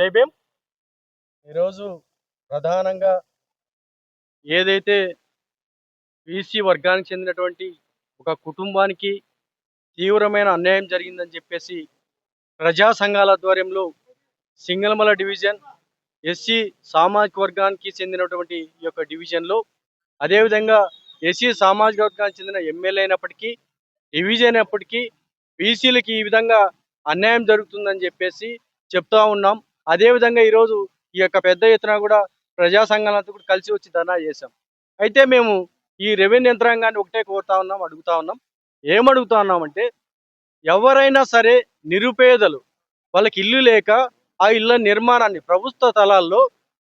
జై భీమ్. ఈరోజు ప్రధానంగా ఏదైతే బీసీ వర్గానికి చెందినటువంటి ఒక కుటుంబానికి తీవ్రమైన అన్యాయం జరిగిందని చెప్పేసి ప్రజా సంఘాల ఆధ్వర్యంలో సింగల్మల డివిజన్ ఎస్సీ సామాజిక వర్గానికి చెందినటువంటి ఈ యొక్క డివిజన్లో అదేవిధంగా ఎస్సీ సామాజిక వర్గానికి చెందిన ఎమ్మెల్యే అయినప్పటికీ డివిజన్ అయినప్పటికీ బీసీలకి ఈ విధంగా అన్యాయం జరుగుతుందని చెప్పేసి చెప్తా ఉన్నాం. అదేవిధంగా ఈరోజు ఈ యొక్క పెద్ద ఎత్తున కూడా ప్రజా సంఘాలతో కూడా కలిసి వచ్చి ధర్నా చేశాం. అయితే మేము ఈ రెవెన్యూ యంత్రాంగాన్ని ఒకటే కోరుతా ఉన్నాం అడుగుతా ఉన్నాం. ఏమడుగుతా ఉన్నామంటే ఎవరైనా సరే నిరుపేదలు వాళ్ళకి ఇల్లు లేక ఆ ఇళ్ళ నిర్మాణాన్ని ప్రభుత్వ తలాల్లో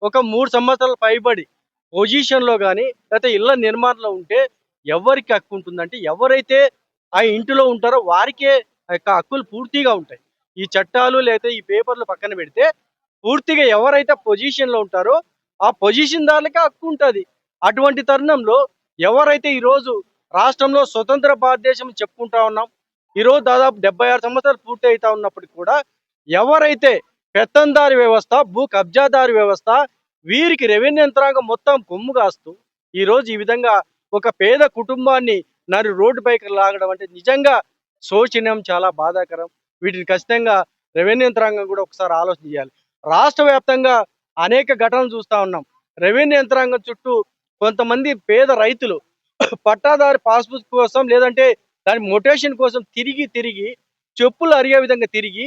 ఒక మూడు సంవత్సరాల పైబడి పొజిషన్లో కానీ లేకపోతే ఇళ్ళ నిర్మాణంలో ఉంటే ఎవరికి హక్కు ఉంటుందంటే ఎవరైతే ఆ ఇంటిలో ఉంటారో వారికే ఆ యొక్క హక్కులు పూర్తిగా ఉంటాయి. ఈ చట్టాలు లేకపోతే ఈ పేపర్లు పక్కన పెడితే పూర్తిగా ఎవరైతే పొజిషన్లో ఉంటారో ఆ పొజిషన్ దారులకే హక్కు ఉంటుంది. అటువంటి తరుణంలో ఎవరైతే ఈరోజు రాష్ట్రంలో స్వతంత్ర భారతదేశం చెప్పుకుంటా ఉన్నాం ఈరోజు దాదాపు డెబ్బై ఆరు సంవత్సరాలు పూర్తి అవుతా ఉన్నప్పటికీ కూడా ఎవరైతే పెత్తందారి వ్యవస్థ భూ కబ్జాదారి వ్యవస్థ వీరికి రెవెన్యూ యంత్రాంగం మొత్తం కొమ్ము కాస్తూ ఈరోజు ఈ విధంగా ఒక పేద కుటుంబాన్ని నరి రోడ్డు పైకి లాగడం అంటే నిజంగా శోచనీయం చాలా బాధాకరం. వీటిని ఖచ్చితంగా రెవెన్యూ యంత్రాంగం కూడా ఒకసారి ఆలోచన చేయాలి. రాష్ట్ర వ్యాప్తంగా అనేక ఘటనలు చూస్తా ఉన్నాం. రెవెన్యూ యంత్రాంగం చుట్టూ కొంతమంది పేద రైతులు పట్టాదారి పాస్బుక్ కోసం లేదంటే దాని మొటేషన్ కోసం తిరిగి తిరిగి చెప్పులు అరిగే విధంగా తిరిగి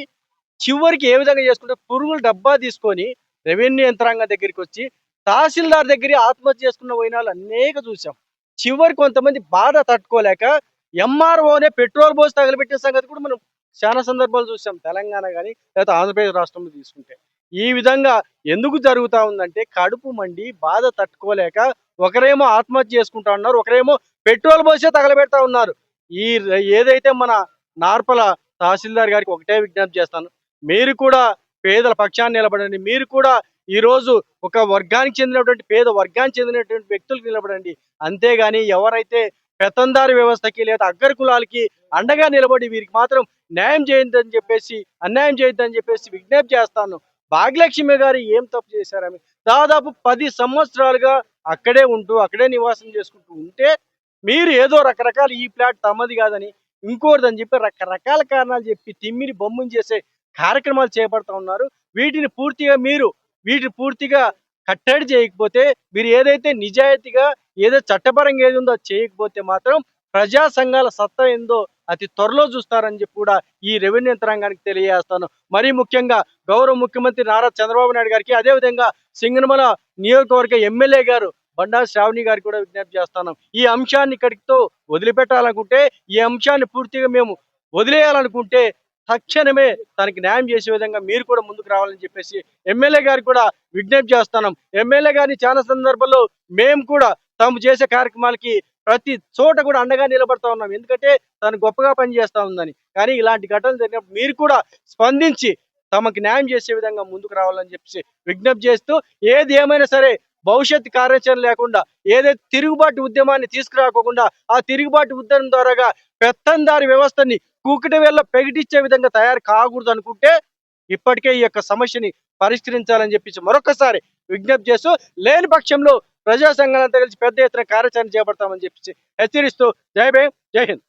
చివరికి ఏ విధంగా చేసుకుంటే పురుగుల డబ్బా తీసుకొని రెవెన్యూ యంత్రాంగం దగ్గరికి వచ్చి తహసీల్దార్ దగ్గర ఆత్మహత్య చేసుకున్న పోయినాలు అనేక చూసాం చివరి కొంతమంది బాధ తట్టుకోలేక ఎంఆర్ఓనే పెట్రోల్ పోసి తగలబెట్టిన సంగతి కూడా మనం చాలా సందర్భాలు చూసాం తెలంగాణ కానీ లేకపోతే ఆంధ్రప్రదేశ్ రాష్ట్రంలో తీసుకుంటే. ఈ విధంగా ఎందుకు జరుగుతూ ఉందంటే కడుపు మండి బాధ తట్టుకోలేక ఒకరేమో ఆత్మహత్య చేసుకుంటా ఉన్నారు ఒకరేమో పెట్రోల్ పోసే తగలబెడతా ఉన్నారు. ఈ ఏదైతే మన నార్పల తహసీల్దార్ గారికి ఒకటే విజ్ఞప్తి చేస్తాను మీరు కూడా పేదల పక్షాన్ని నిలబడండి మీరు కూడా ఈరోజు ఒక వర్గానికి చెందినటువంటి పేద వర్గానికి చెందినటువంటి వ్యక్తులకు నిలబడండి. అంతేగాని ఎవరైతే పెత్తందారి వ్యవస్థకి లేదా అగ్గర కులాలకి అండగా నిలబడి వీరికి మాత్రం న్యాయం చేయొద్దని చెప్పేసి అన్యాయం చేయొద్దని చెప్పేసి విజ్ఞప్తి చేస్తాను. భాగ్యలక్ష్మి గారు ఏం తప్పు చేశారని దాదాపు పది సంవత్సరాలుగా అక్కడే ఉంటూ అక్కడే నివాసం చేసుకుంటూ ఉంటే మీరు ఏదో రకరకాల ఈ ప్లాట్ తమది కాదని ఇంకోటిదని చెప్పి రకరకాల కారణాలు చెప్పి తిమ్మిని బొమ్మని చేసే కార్యక్రమాలు చేపడుతూ ఉన్నారు. వీటిని పూర్తిగా మీరు వీటిని పూర్తిగా కట్టడి చేయకపోతే మీరు ఏదైతే నిజాయితీగా ఏదో చట్టపరంగా ఏది ఉందో చేయకపోతే మాత్రం ప్రజా సంఘాల సత్తా ఏందో అతి త్వరలో చూస్తారని చెప్పి కూడా ఈ రెవెన్యూ యంత్రాంగానికి తెలియజేస్తాను. మరీ ముఖ్యంగా గౌరవ ముఖ్యమంత్రి నారా చంద్రబాబు నాయుడు గారికి అదేవిధంగా సింగనమల నియోజకవర్గ ఎమ్మెల్యే గారు బండా శ్రావణి గారికి కూడా విజ్ఞప్తి చేస్తాను. ఈ అంశాన్ని ఇక్కడితో వదిలిపెట్టాలనుకుంటే ఈ అంశాన్ని పూర్తిగా మేము వదిలేయాలనుకుంటే తక్షణమే తనకి న్యాయం చేసే విధంగా మీరు కూడా ముందుకు రావాలని చెప్పేసి ఎమ్మెల్యే గారికి కూడా విజ్ఞప్తి చేస్తున్నాం ఎమ్మెల్యే గారిని చాలా సందర్భాల్లో మేము కూడా తాము చేసే కార్యక్రమాలకి ప్రతి చోట కూడా అండగా నిలబడతా ఉన్నాం. ఎందుకంటే తను గొప్పగా పనిచేస్తా ఉందని. కానీ ఇలాంటి ఘటనలు జరిగినప్పుడు మీరు కూడా స్పందించి తమకు న్యాయం చేసే విధంగా ముందుకు రావాలని చెప్పేసి విజ్ఞప్తి చేస్తూ ఏది ఏమైనా సరే భవిష్యత్ కార్యాచరణ లేకుండా ఏదైతే తిరుగుబాటు ఉద్యమాన్ని తీసుకురాకోకుండా ఆ తిరుగుబాటు ఉద్యమం ద్వారాగా పెత్తందారి వ్యవస్థని కుకిట వేళ్ళ పెగిటిచ్చే విధంగా తయారు కాకూడదు అనుకుంటే ఇప్పటికే ఈ యొక్క సమస్యని పరిష్కరించాలని చెప్పేసి మరొకసారి విజ్ఞప్తి చేస్తూ లేని పక్షంలో ప్రజా సంఘాలంతా కలిసి పెద్ద ఎత్తున కార్యాచరణ చేపడతామని చెప్పి హెచ్చరిస్తూ జై భీమ్ జై హింద్.